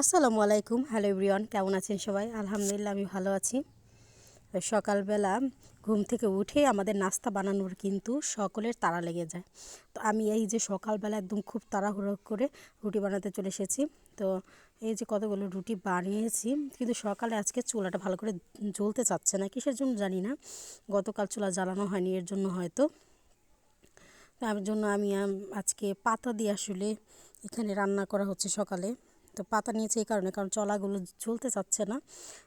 আসসালামু আলাইকুম। Hello everyone, কেমন আছেন সবাই? আলহামদুলিল্লাহ, আমি ভালো আছি। সকালবেলা ঘুম থেকে উঠে আমাদের নাস্তা বানানোর কিন্তু সকলের তাড়া লেগে যায়। তো আমি এই যে সকালবেলা একদম খুব তাড়াহুড়ো করে রুটি বানাতে চলে এসেছি। তো এই যে কতগুলো রুটি বানিয়েছি, কিন্তু সকালে আজকে চুলাটা ভালো করে জ্বলতে চাচ্ছে না, কিসের জন্য জানি না। গতকাল চুলা জ্বালানো হয়নি, এর জন্য হয়তো। তার জন্য আমি আজকে পাতা দিয়ে আসলে এখানে রান্না করা হচ্ছে সকালে। তো পাতা নিয়েছে এই কারণে, কারণ চলাগুলো ঝুলতে চাচ্ছে না।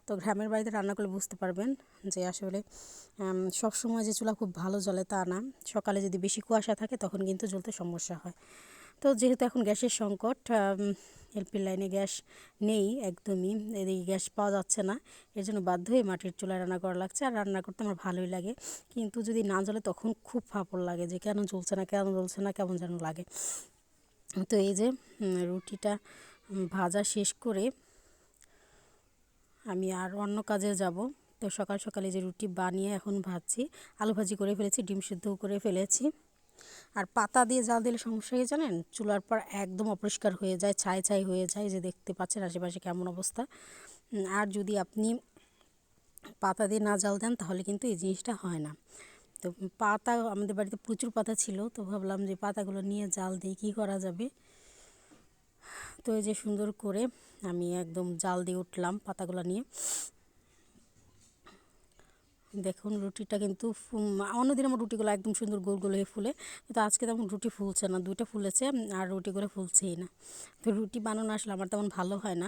তো গ্রামের বাড়িতে রান্না করলে বুঝতে পারবেন যে আসলে সব সময় যে চুলা খুব ভালো জ্বলে তা না। সকালে যদি বেশি কুয়াশা থাকে তখন কিন্তু জ্বলতে সমস্যা হয়। তো যেহেতু এখন গ্যাসের সংকট এলপি লাইনে গ্যাস নেই একদমই, এদিকে গ্যাস পাওয়া যাচ্ছে না। এর জন্য বাধ্য হয়ে মাটির চুলায় রান্না করা লাগছে। আর রান্না করতে আমার ভালোই লাগে। কিন্তু যদি না জ্বলে তখন খুব ফাঁপড় লাগে যে কেন জ্বলছে না, কেন জ্বলছে না, কেমন যেন লাগে। তো এই যে রুটিটা ভাজা শেষ করে আমি আর অন্য কাজে যাব। তো সকাল সকালে যে রুটি বানিয়ে এখন ভাজছি, আলু ভাজি করে ফেলেছি, ডিম সিদ্ধ করে ফেলেছি। আর পাতা দিয়ে জাল দিলে সমস্যা হয়ে জানেন? চুলার পর একদম অপরিষ্কার হয়ে যায়, ছাই ছাই হয়ে যায়, যে দেখতে পাচ্ছেন আশেপাশে কেমন অবস্থা। আর যদি আপনি পাতা দিয়ে না জাল দেন, তাহলে কিন্তু এই জিনিসটা হয় না। তো পাতা, আমাদের বাড়িতে প্রচুর পাতা ছিল, তো ভাবলাম যে পাতাগুলো নিয়ে জাল দিয়ে কী করা যাবে? তো এই যে সুন্দর করে আমি একদম জাল দিয়ে উঠলাম পাতাগুলো নিয়ে। দেখুন রুটিটা কিন্তু অন্যদিন আমার রুটিগুলো একদম সুন্দর গোল গোল হয়ে ফুলে। কিন্তু আজকে তেমন রুটি ফুলছে না, দুইটা ফুলেছে, আর রুটিগুলো ফুলছেই না। তো রুটি বানানো আসলে আমার তেমন ভালো হয় না।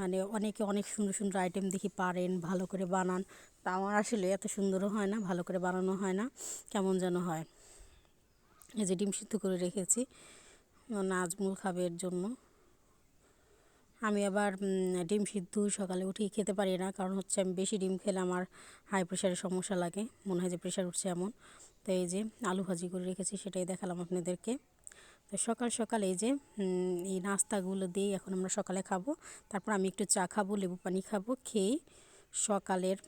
মানে অনেকে অনেক সুন্দর সুন্দর আইটেম দেখি পারেন, ভালো করে বানান। তা আমার আসলে এত সুন্দরও হয় না, ভালো করে বানানো হয় না, কেমন যেন হয়। এই যে ডিম সিদ্ধ করে রেখেছি নাজমুল খাবে এর জন্য। আমি আবার ডিম সিদ্ধ সকালে উঠেই খেতে পারি না, কারণ হচ্ছে আমি বেশি ডিম খেলে আমার হাই প্রেশারের সমস্যা লাগে, মনে হয় যে প্রেশার উঠছে এমন। তো এই যে আলু ভাজি করে রেখেছি, সেটাই দেখালাম আপনাদেরকে। তো সকাল সকাল এই যে এই নাস্তাগুলো দিয়েই এখন আমরা সকালে খাব। তারপর আমি একটু চা খাব, লেবু পানি খাব, খেয়ে সকালের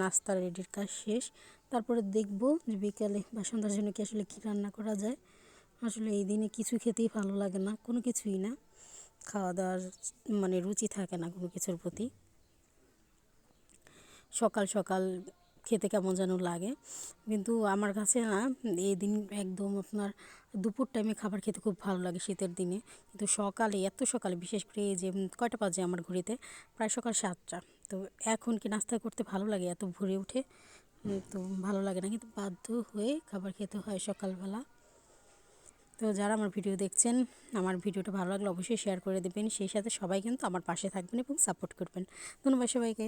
নাস্তা রেডির কাজ শেষ। তারপরে দেখব যে বিকালে বা সন্ধ্যার জন্য কি আসলে কী রান্না করা যায়। আসলে এই দিনে কিছু খেতেই ভালো লাগে না, কোনো কিছুই না। খাওয়া দাওয়ার মানে রুচি থাকে না কোনো কিছুর প্রতি। সকাল সকাল খেতে কেমন যেন লাগে। কিন্তু আমার কাছে না, এই দিন একদম আপনার দুপুর টাইমে খাবার খেতে খুব ভালো লাগে শীতের দিনে। কিন্তু সকালে, এত সকালে, বিশেষ করে যে কয়টা বাজে আমার ঘড়িতে? প্রায় সকাল সাতটা। তো এখন কি নাস্তা করতে ভালো লাগে? এত ভরে উঠে তো ভালো লাগে না। কিন্তু বাধ্য হয়ে খাবার খেতে হয় সকালবেলা। তো যারা আমার ভিডিও দেখছেন, আমার ভিডিওটা ভালো লাগলে অবশ্যই শেয়ার করে দেবেন। সেই সাথে সবাই কিন্তু আমার পাশে থাকবেন এবং সাপোর্ট করবেন। ধন্যবাদ সবাইকে।